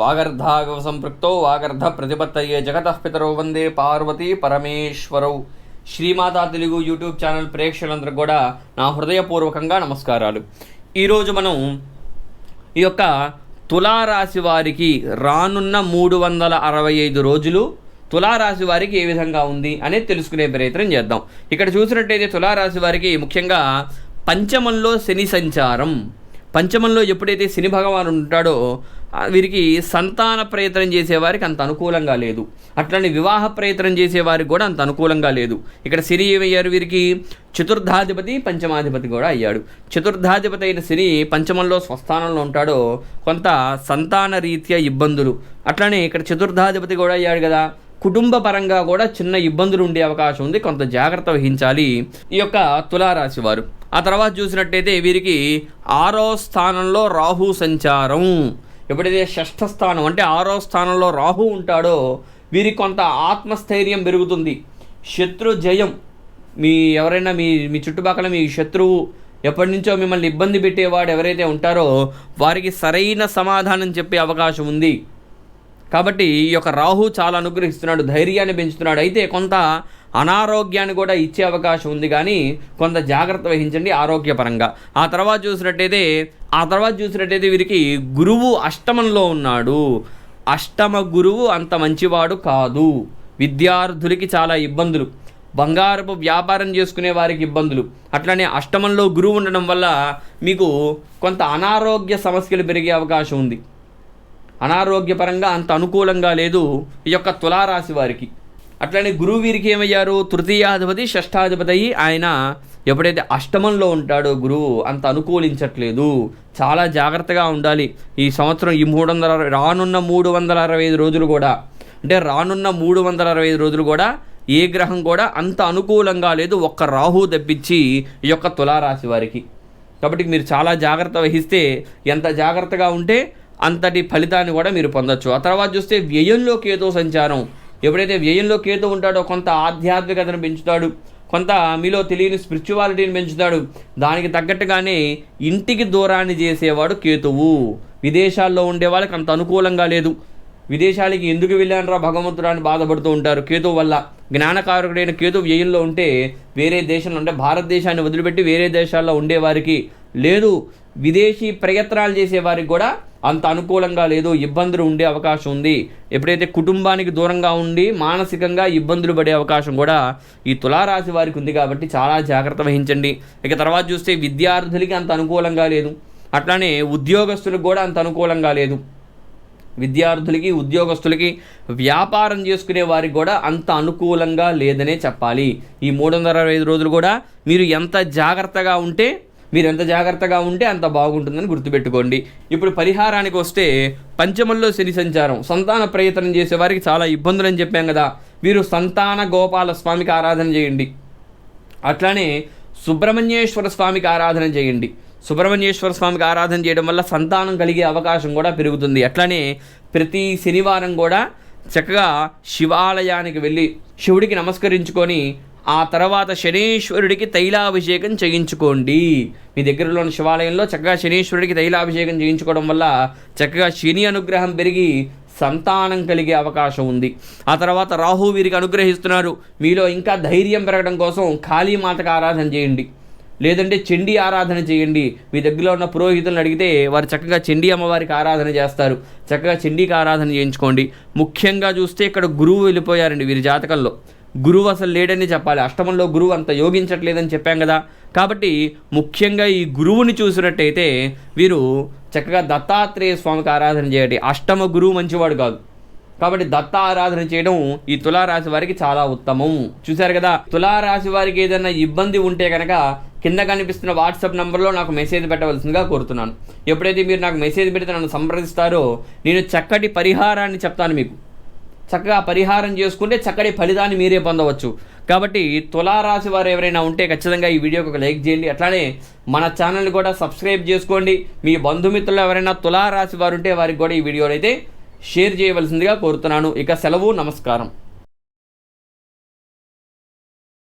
వాగర్ధాగవ సంపృక్తో వాగర్ధ ప్రతిపత్తయ్యే జగతః పితరో వందే పార్వతీ పరమేశ్వరౌ. శ్రీమాతా తెలుగు యూట్యూబ్ ఛానల్ ప్రేక్షకులందరూ కూడా నా హృదయపూర్వకంగా నమస్కారాలు. ఈరోజు మనం ఈ యొక్క తులారాశి వారికి రానున్న మూడు వందల అరవై ఐదు రోజులు తులారాశి వారికి ఏ విధంగా ఉంది అనేది తెలుసుకునే ప్రయత్నం చేద్దాం. ఇక్కడ చూసినట్టయితే తులారాశి వారికి ముఖ్యంగా పంచమంలో శని సంచారం. పంచమంలో ఎప్పుడైతే శని భగవాను ఉంటాడో వీరికి సంతాన ప్రయత్నం చేసేవారికి అంత అనుకూలంగా లేదు. అట్లనే వివాహ ప్రయత్నం చేసేవారికి కూడా అంత అనుకూలంగా లేదు. ఇక్కడ శని ఏమయ్యారు వీరికి? చతుర్థాధిపతి పంచమాధిపతి కూడా అయ్యాడు. చతుర్థాధిపతి అయిన శని పంచమంలో స్వస్థానంలో ఉంటాడో కొంత సంతాన రీత్యా ఇబ్బందులు. అట్లనే ఇక్కడ చతుర్థాధిపతి కూడా అయ్యాడు కదా. కుటుంబ పరంగా కూడా చిన్న ఇబ్బందులు ఉండే అవకాశం ఉంది. కొంత జాగ్రత్త వహించాలి ఈ యొక్క తులారాశి వారు. ఆ తర్వాత చూసినట్టయితే వీరికి ఆరో స్థానంలో రాహు సంచారం. ఎప్పుడైతే షష్ఠ స్థానం అంటే ఆరో స్థానంలో రాహు ఉంటాడో వీరికి కొంత ఆత్మస్థైర్యం పెరుగుతుంది. శత్రు జయం. మీ ఎవరైనా మీ మీ చుట్టుపక్కల మీ శత్రువు ఎప్పటి నుంచో మిమ్మల్ని ఇబ్బంది పెట్టేవాడు ఎవరైతే ఉంటారో వారికి సరైన సమాధానం చెప్పే అవకాశం ఉంది. కాబట్టి ఈ యొక్క రాహు చాలా అనుగ్రహిస్తున్నాడు ధైర్యాన్ని పెంచుతున్నాడు. అయితే కొంత అనారోగ్యాన్ని కూడా ఇచ్చే అవకాశం ఉంది కానీ కొంత జాగ్రత్త వహించండి ఆరోగ్యపరంగా. ఆ తర్వాత చూసినట్టయితే ఆ తర్వాత చూసినట్టయితే వీరికి గురువు అష్టమంలో ఉన్నాడు. అష్టమ గురువు అంత మంచివాడు కాదు. విద్యార్థులకి చాలా ఇబ్బందులు. బంగారపు వ్యాపారం చేసుకునే వారికి ఇబ్బందులు. అట్లనే అష్టమంలో గురువు ఉండడం వల్ల మీకు కొంత అనారోగ్య సమస్యలు పెరిగే అవకాశం ఉంది. అనారోగ్యపరంగా అంత అనుకూలంగా లేదు ఈ యొక్క తులారాశి వారికి. అట్లనే గురువు వీరికి ఏమయ్యారు? తృతీయాధిపతి షష్ఠాధిపతి అయ్యి ఆయన ఎప్పుడైతే అష్టమంలో ఉంటాడో గురువు అంత అనుకూలించట్లేదు. చాలా జాగ్రత్తగా ఉండాలి. ఈ సంవత్సరం ఈ మూడు వందల రానున్న మూడు వందల అరవై ఐదు రోజులు కూడా అంటే రానున్న మూడు వందల అరవై ఐదు రోజులు కూడా ఏ గ్రహం కూడా అంత అనుకూలంగా లేదు. ఒక్క రాహు తప్పించి ఈ యొక్క తులారాశి వారికి. కాబట్టి మీరు చాలా జాగ్రత్త వహిస్తే ఎంత జాగ్రత్తగా ఉంటే అంతటి ఫలితాన్ని కూడా మీరు పొందొచ్చు. ఆ తర్వాత చూస్తే వ్యయంలో కేతు సంచారం. ఎప్పుడైతే వ్యయంలో కేతు ఉంటాడో కొంత ఆధ్యాత్మికతను పెంచుతాడు. కొంత మీలో తెలియని స్పిరిచువాలిటీని పెంచుతాడు. దానికి తగ్గట్టుగానే ఇంటికి దూరాన్ని చేసేవాడు కేతువు. విదేశాల్లో ఉండే వాళ్ళకి అంత అనుకూలంగా లేదు. విదేశాలకి ఎందుకు వెళ్ళానరా భగవంతుడు అని బాధపడుతూ ఉంటారు కేతు వల్ల. జ్ఞానకారకుడైన కేతు వ్యయంలో ఉంటే వేరే దేశంలో అంటే భారతదేశాన్ని వదిలిపెట్టి వేరే దేశాల్లో ఉండేవారికి లేదు. విదేశీ ప్రయత్నాలు చేసేవారికి కూడా అంత అనుకూలంగా లేదు ఇబ్బందులు ఉండే అవకాశం ఉంది. ఎప్పుడైతే కుటుంబానికి దూరంగా ఉండి మానసికంగా ఇబ్బందులు పడే అవకాశం కూడా ఈ తులారాశి వారికి ఉంది కాబట్టి చాలా జాగ్రత్త వహించండి. ఇక తర్వాత చూస్తే విద్యార్థులకి అంత అనుకూలంగా లేదు. అట్లానే ఉద్యోగస్తులకు కూడా అంత అనుకూలంగా లేదు. విద్యార్థులకి ఉద్యోగస్తులకి వ్యాపారం చేసుకునే వారికి కూడా అంత అనుకూలంగా లేదనే చెప్పాలి. ఈ మూడు వందల అరవై ఐదు రోజులు కూడా మీరు ఎంత జాగ్రత్తగా ఉంటే మీరు ఎంత జాగ్రత్తగా ఉంటే అంత బాగుంటుందని గుర్తుపెట్టుకోండి. ఇప్పుడు పరిహారానికి వస్తే పంచమంలో శని సంచారం. సంతాన ప్రయత్నం చేసే వారికి చాలా ఇబ్బందులు అని చెప్పాం కదా. వీరు సంతాన గోపాల స్వామికి ఆరాధన చేయండి. అట్లానే సుబ్రహ్మణ్యేశ్వర స్వామికి ఆరాధన చేయండి. సుబ్రహ్మణ్యేశ్వర స్వామికి ఆరాధన చేయడం వల్ల సంతానం కలిగే అవకాశం కూడా పెరుగుతుంది. అట్లానే ప్రతి శనివారం కూడా చక్కగా శివాలయానికి వెళ్ళి శివుడికి నమస్కరించుకొని ఆ తర్వాత శనీశ్వరుడికి తైలాభిషేకం చేయించుకోండి. మీ దగ్గరలో ఉన్న శివాలయంలో చక్కగా శనీశ్వరుడికి తైలాభిషేకం చేయించుకోవడం వల్ల చక్కగా శని అనుగ్రహం పెరిగి సంతానం కలిగే అవకాశం ఉంది. ఆ తర్వాత రాహు వీరికి అనుగ్రహిస్తున్నారు. మీలో ఇంకా ధైర్యం పెరగడం కోసం కాళీమాతకు ఆరాధన చేయండి. లేదంటే చండీ ఆరాధన చేయండి. మీ దగ్గరలో ఉన్న పురోహితులను అడిగితే వారు చక్కగా చండీ అమ్మవారికి ఆరాధన చేస్తారు. చక్కగా చండీకి ఆరాధన చేయించుకోండి. ముఖ్యంగా చూస్తే ఇక్కడ గురువు వెళ్ళిపోయారండి వీరి జాతకంలో. గురువు అసలు లేడని చెప్పాలి. అష్టమంలో గురువు అంత యోగించట్లేదని చెప్పాం కదా. కాబట్టి ముఖ్యంగా ఈ గురువుని చూసినట్టయితే వీరు చక్కగా దత్తాత్రేయ స్వామికి ఆరాధన చేయండి. అష్టమ గురువు మంచివాడు కాదు. కాబట్టి దత్త ఆరాధన చేయడం ఈ తులారాశి వారికి చాలా ఉత్తమం. చూశారు కదా? తులారాశి వారికి ఏదైనా ఇబ్బంది ఉంటే కనుక కింద కనిపిస్తున్న వాట్సాప్ నెంబర్లో నాకు మెసేజ్ పెట్టవలసిందిగా కోరుతున్నాను. ఎప్పుడైతే మీరు నాకు మెసేజ్ పెడితే నన్ను సంప్రదిస్తారో నేను చక్కటి పరిహారాన్ని చెప్తాను మీకు. చక్కగా పరిహారం చేసుకుంటే చక్కటి ఫలితాన్ని మీరే పొందవచ్చు. కాబట్టి తులారాశి వారు ఎవరైనా ఉంటే ఖచ్చితంగా ఈ వీడియోకి ఒక లైక్ చేయండి. అట్లానే మన ఛానల్ని కూడా సబ్స్క్రైబ్ చేసుకోండి. మీ బంధుమిత్రులు ఎవరైనా తులారాశి వారు ఉంటే వారికి కూడా ఈ వీడియోని అయితే షేర్ చేయవలసిందిగా కోరుతున్నాను. ఇక సెలవు నమస్కారం.